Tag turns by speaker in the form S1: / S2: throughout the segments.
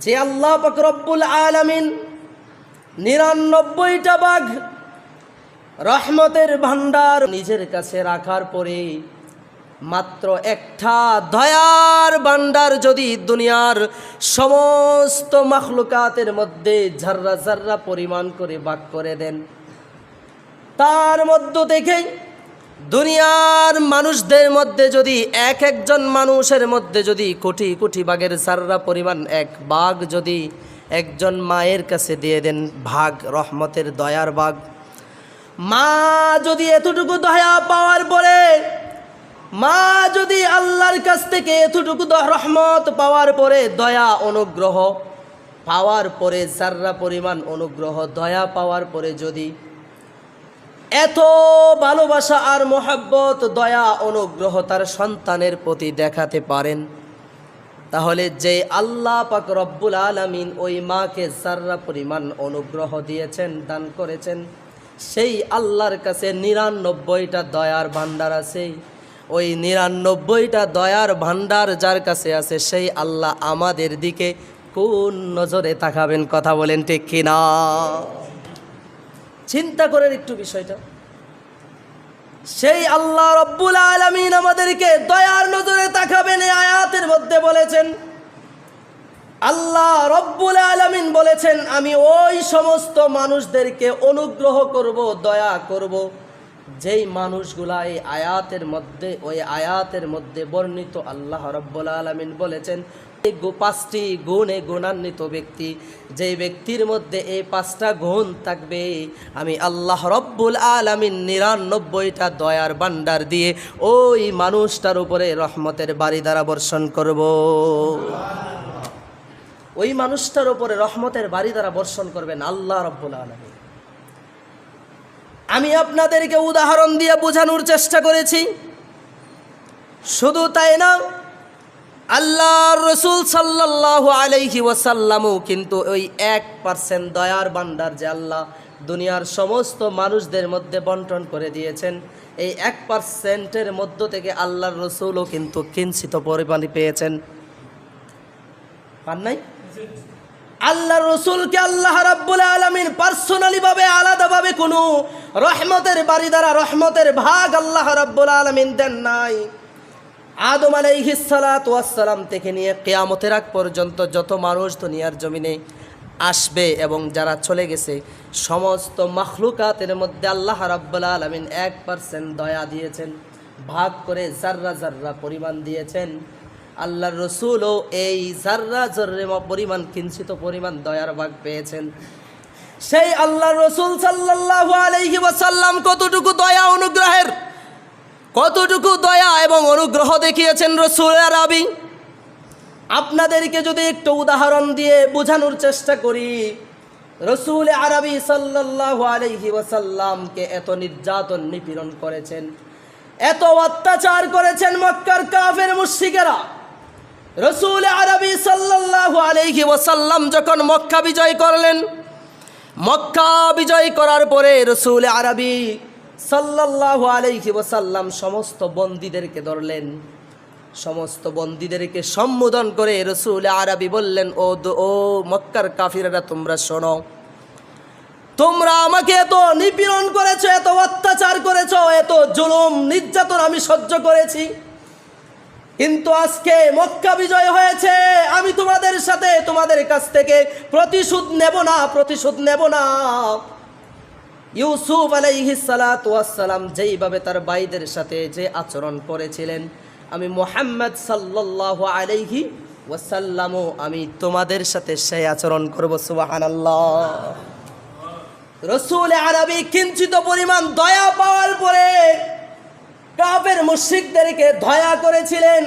S1: যে আল্লাহ পাক রব্বুল আলামিন নিরানব্বইটা বাঘ রহমতের ভান্ডার নিজের কাছে রাখার পরে মাত্র একটা দয়ার ভান্ডার যদি দুনিয়ার সমস্ত মাখলুকাতের মধ্যে ঝাররা ঝাররা পরিমাণ করে ভাগ করে দেন, তার মধ্য থেকেই দুনিয়ার মানুষদের মধ্যে যদি এক একজন মানুষের মধ্যে যদি কোটি কোটি বাঘের সাররা পরিমাণ এক বাঘ যদি একজন মায়ের কাছে দিয়ে দেন ভাগ, রহমতের দয়ার বাঘ। মা যদি এতটুকু দয়া পাওয়ার পরে, মা যদি আল্লাহর কাছ থেকে এতটুকু রহমত পাওয়ার পরে দয়া, অনুগ্রহ পাওয়ার পরে যার্রা পরিমাণ অনুগ্রহ, দয়া পাওয়ার পরে যদি এত ভালোবাসা আর মোহাব্বত, দয়া, অনুগ্রহ তার সন্তানের প্রতি দেখাতে পারেন। তাহলে যে আল্লাহ পাক রব্বুল আলামিন ওই মাকে যার্রা পরিমাণ অনুগ্রহ দিয়েছেন, দান করেছেন, সেই আল্লাহর কাছে নিরানব্বইটা দয়ার ভাণ্ডার আছে। ওই নিরানব্বইটা দয়ার ভাণ্ডার যার কাছে আছে, সেই আল্লাহ আমাদের দিকে কোন নজরে তাকাবেন, কথা বলেন ঠিক কিনা? চিন্তা করেন একটু বিষয়টা। সেই আল্লাহ রব্বুল আলমিন আমাদেরকে দয়ার নজরে তাকাবেন আয়াতের মধ্যে বলেছেন, আল্লাহ রব্বুল আলমিন বলেছেন, আমি ওই সমস্ত মানুষদেরকে অনুগ্রহ করব, দয়া করব, যেই মানুষগুলা এই আয়াতের মধ্যে, ওই আয়াতের মধ্যে বর্ণিত আল্লাহ রব্বুল আলমিন বলেছেন এই পাঁচটি গুণে গুণান্বিত ব্যক্তি, যেই ব্যক্তির মধ্যে এই পাঁচটা গুণ থাকবে, আমি আল্লাহ রব্বুল আলমিন নিরানব্বইটা দয়ার বান্ডার দিয়ে ওই মানুষটার উপরে রহমতের বাড়ি দ্বারা বর্ষণ করব। ওই মানুষটার উপরে রহমতের বাড়ি দ্বারা বর্ষণ করবেন আল্লাহ রব্বুল আলমিন। আমি আপনাদেরকে উদাহরণ দিয়ে বোঝানোর চেষ্টা করেছি। শুধু তাই না আল্লাহ রসুল সাল্লাহ আলাইহি ওয়াসাল্লামও কিন্তু ওই এক পার্সেন্ট দয়ার বান্দার যে আল্লাহ দুনিয়ার সমস্ত মানুষদের মধ্যে বন্টন করে দিয়েছেন, এই এক পার্সেন্টের মধ্য থেকে আল্লাহর রসুলও কিন্তু কিঞ্চিত পরিমাণে পেয়েছেন। পান নাই? আল্লাহ রসুলকে আল্লাহ রাব্বুল আলমিন পার্সোনালি ভাবে আলাদাভাবে কোনো রহমতের বাড়ি দ্বারা রহমতের ভাগ আল্লাহ রাব্বুল আলমিন দেন নাই। আদম আলাইহিসালাম থেকে নিয়ে কেয়ামতের আগ পর্যন্ত যত মানুষ দুনিয়ার জমিনে আসবে এবং যারা চলে গেছে, সমস্ত মখলুকাতের মধ্যে আল্লাহ রাব্বুল আলমিন এক পার্সেন্ট দয়া দিয়েছেন, ভাগ করে জার্রা জার্রা পরিমাণ দিয়েছেন। আল্লাহর রসুলও এই জার্রা জর্রে পরিমাণ, কিঞ্চিত পরিমাণ দয়ার ভাগ পেয়েছেন। সেই আল্লাহ রসুল সাল্লাল্লাহু আলাইহি ওয়াসাল্লাম কতটুকু দয়া, অনুগ্রহের কতটুকু দয়া এবং অনুগ্রহ দেখিয়েছেন রসুল আরবি আপনাদেরকে যদি একটু উদাহরণ দিয়ে বোঝানোর চেষ্টা করি, রসুল আরবি সাল্লাল্লাহু আলাইহি ওয়াসাল্লামকে এত নির্যাতন নিপীড়ন করেছেন, এত অত্যাচার করেছেন মক্কার কাফের মুশরিকেরা। রসুল আরবি সাল্লাল্লাহু আলাইহি ওয়াসাল্লাম যখন মক্কা বিজয় করলেন, মক্কা বিজয় করার পরে রসুল আরবি সাল্লাল্লাহু আলাইহি ওসাল্লাম সমস্ত বন্দীদেরকে ধরলেন। সমস্ত বন্দীদেরকে সম্বোধন করে রসুল আরবি বললেন, ও ও মক্কার কাফিরেরা, তোমরা শোনো। তোমরা আমাকে এত নিপীড়ন করেছ, এত অত্যাচার করেছ, এত জুলুম, নির্যাতন আমি সহ্য করেছি। কিন্তু আজকে মক্কা বিজয় হয়েছে। আমি তোমাদের সাথে তোমাদের কাছ থেকে প্রতিশোধ নেব না, প্রতিশোধ নেব না। ইউসুফ আলাইহিসালাম যেইভাবে তার ভাইদের সাথে যে আচরণ করেছিলেন, আমি মোহাম্মদ সাল্লাল্লাহু আলাইহি ওয়াসাল্লামও আমি তোমাদের সাথে সেই আচরণ করব সুবাহান রসুল আরবি কিঞ্চিত পরিমাণ দয়া পাওয়ার পরে কাফের মুশরিকদেরকে দয়া করেছিলেন।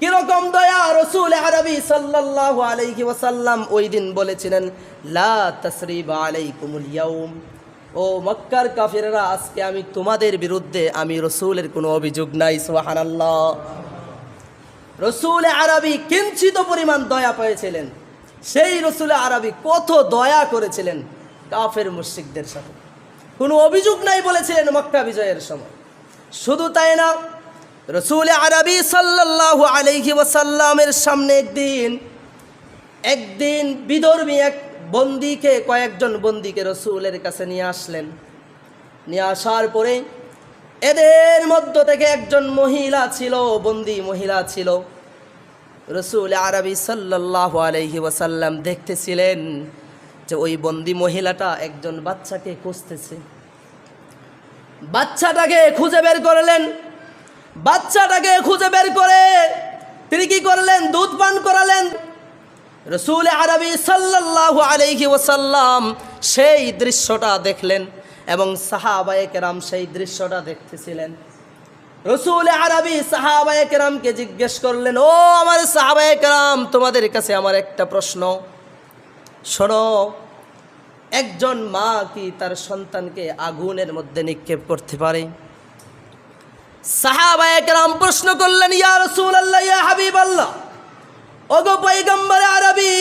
S1: কীরকম দয়া? রসুল আরবি সাল্লাল্লাহু আলাইহি ওয়াসাল্লাম ওই দিন বলেছিলেন, লা তাসরিবা আলাইকুমুল ইয়াউম। ও মক্কার কাফিররা, আজকে আমি তোমাদের বিরুদ্ধে আমি রসুলের কোনো অভিযোগ নাই সোহান আল্লাহ রসুল আরবি কিঞ্চিত পরিমাণ দয়া পেয়েছিলেন। সেই রসুল আরবি কত দয়া করেছিলেন কাফের মুশরিকদের সাথে। কোনো অভিযোগ নাই বলেছিলেন মক্কা বিজয়ের সময়। শুধু তাই না, রসুল আরবি সাল্লাল্লাহু আলাইহি ওয়াসাল্লামের সামনে একদিন একদিন বিদর্মী এক বন্দিকে, কয়েকজন বন্দিকে রসুলের কাছে নিয়ে আসলেন। নিয়ে আসার পরে এদের মধ্য থেকে একজন মহিলা ছিল, বন্দি মহিলা ছিল। রসুল আরবি সাল্লাহ আলহি ওয়াসাল্লাম দেখতেছিলেন যে ওই বন্দি মহিলাটা একজন বাচ্চাকে খুঁজতেছে। বাচ্চাটাকে খুঁজে বের করলেন। বাচ্চাটাকে খুঁজে বের করে তিনি কি করলেন? দুধ পান করালেন। রসুল আরবি সাল্লাহ আলহি ওসাল্লাম সেই দৃশ্যটা দেখলেন এবং সাহাবায়ে কেরাম সেই দৃশ্যটা দেখতেছিলেন। রসুল আরবি সাহাবায়ে কেরামকে জিজ্ঞেস করলেন, ও আমার সাহাবায়ে কেরাম, তোমাদের কাছে আমার একটা প্রশ্ন। শোনো, একজন মা কি তার সন্তানকে আগুনের মধ্যে নিক্ষেপ করতে পারে? সাহাবায়ে কেরাম প্রশ্ন করলেন, ইয়া রসুল আল্লাহ ইয়া হাবিব আল্লাহ ওগো পৈগম্বর আরবি,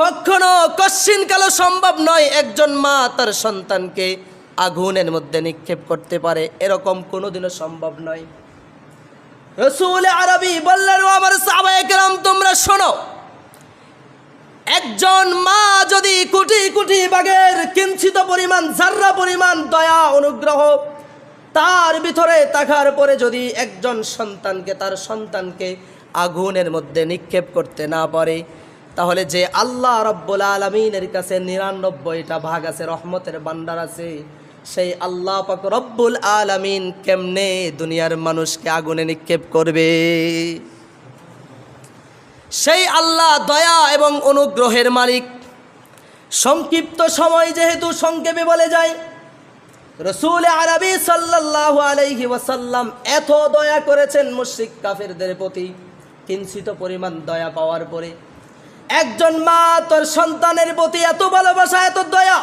S1: কখনো কশ্চিন কালো সম্ভব নয় একজন মা তার সন্তানকে আগুনের মধ্যে নিক্ষেপ করতে পারে। এরকম কোনোদিনও সম্ভব নয়। রসুল আরবি বললেন আমার সাহাবাহাম তোমরা শোনো, একজন মা যদি কোটি কোটি বাগের কিঞ্চিত পরিমাণ জার্রা পরিমাণ দয়া, অনুগ্রহ, তার ভিতরে তাকার পরে যদি একজন সন্তানকে, তার সন্তানকে আগুনের মধ্যে নিক্ষেপ করতে না পারে, তাহলে যে আল্লাহ রব্বুল আলমিনের কাছে নিরানব্বইটা ভাগ আছে, রহমতের বান্ডার আছে, সেই আল্লাহ পাক রব্বুল আলমিন কেমনে দুনিয়ার মানুষকে আগুনে নিক্ষেপ করবে? সেই আল্লাহ দয়া এবং অনুগ্রহের মালিক। সংক্ষিপ্ত সময় যেহেতু সংক্ষেপে বলে যায়, রসুল আরবি সাল্লাল্লাহু আলাইহি ওয়াসাল্লাম এত দয়া করেছেন মুশরিক কাফেরদের প্রতি। কিঞ্চিত পরিমাণ দয়া পাওয়ার পরে, একজন মা তোর সন্তানের প্রতি এত ভালোবাসা, এত দয়া,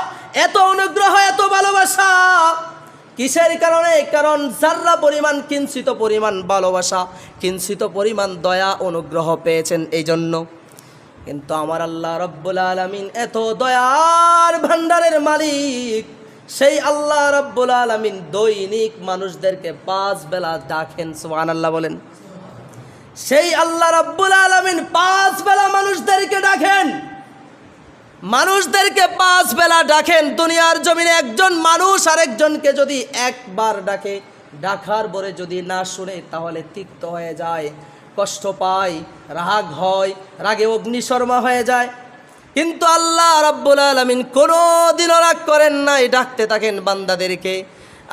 S1: এত অনুগ্রহ, এত ভালোবাসা। কিসের কারণে? কারণ যার্রা পরিমাণ কিঞ্চিত পরিমাণ ভালোবাসা, কিঞ্চিত পরিমাণ দয়া, অনুগ্রহ পেয়েছেন এই জন্য কিন্তু আমার আল্লাহ রব্বুল আলমিন এত দয়ার ভান্ডারের মালিক। সেই আল্লাহ রব্বুল আলমিন দৈনিক মানুষদেরকে পাঁচ বেলা ডাকেন সুহান আল্লাহ বলেন। সেই আল্লাহ রব্বুল আলমিন পাঁচ বেলা মানুষদেরকে ডাকেন। মানুষদেরকে পাঁচ বেলা ডাকেন। দুনিয়ার জমিনে একজন মানুষ আরেকজনকে যদি একবার ডাকে, ডাকার পরে যদি না শুনে, তাহলে তিক্ত হয়ে যায়, কষ্ট পায়, রাগ হয়, রাগে অগ্নিশর্মা হয়ে যায়। কিন্তু আল্লাহ রাব্বুল আলমিন কোনো দিনও রাগ করেন নাই, ডাকতে থাকেন বান্দাদেরকে।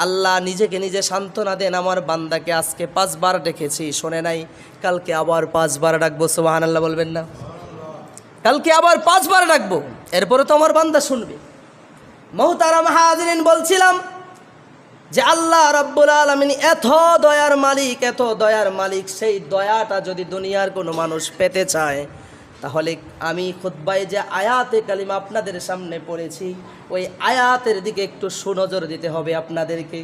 S1: আল্লাহ নিজেকে নিজে সান্ত্বনা দেন, আমার বান্দাকে আজকে পাঁচবার ডেকেছি। শোনে নাই, কালকে আবার পাঁচবার ডাকবো সোহান আল্লাহ বলবেন না? কালকে আবার পাঁচবার ডাকবো, এরপরে তো আমার বান্দা শুনবে। মহতারাম হাজিরিন বলছিলাম যে, আল্লাহ রব্বুল আলমিন এত দয়ার মালিক, এত দয়ার মালিক, সেই দয়াটা যদি দুনিয়ার কোনো মানুষ পেতে চায় তাহলে আমি খুদ্বাই যে আয়াতে কালিমা আপনাদের সামনে পড়েছি, ওই আয়াতের দিকে একটু সুনজর দিতে হবে আপনাদেরকে।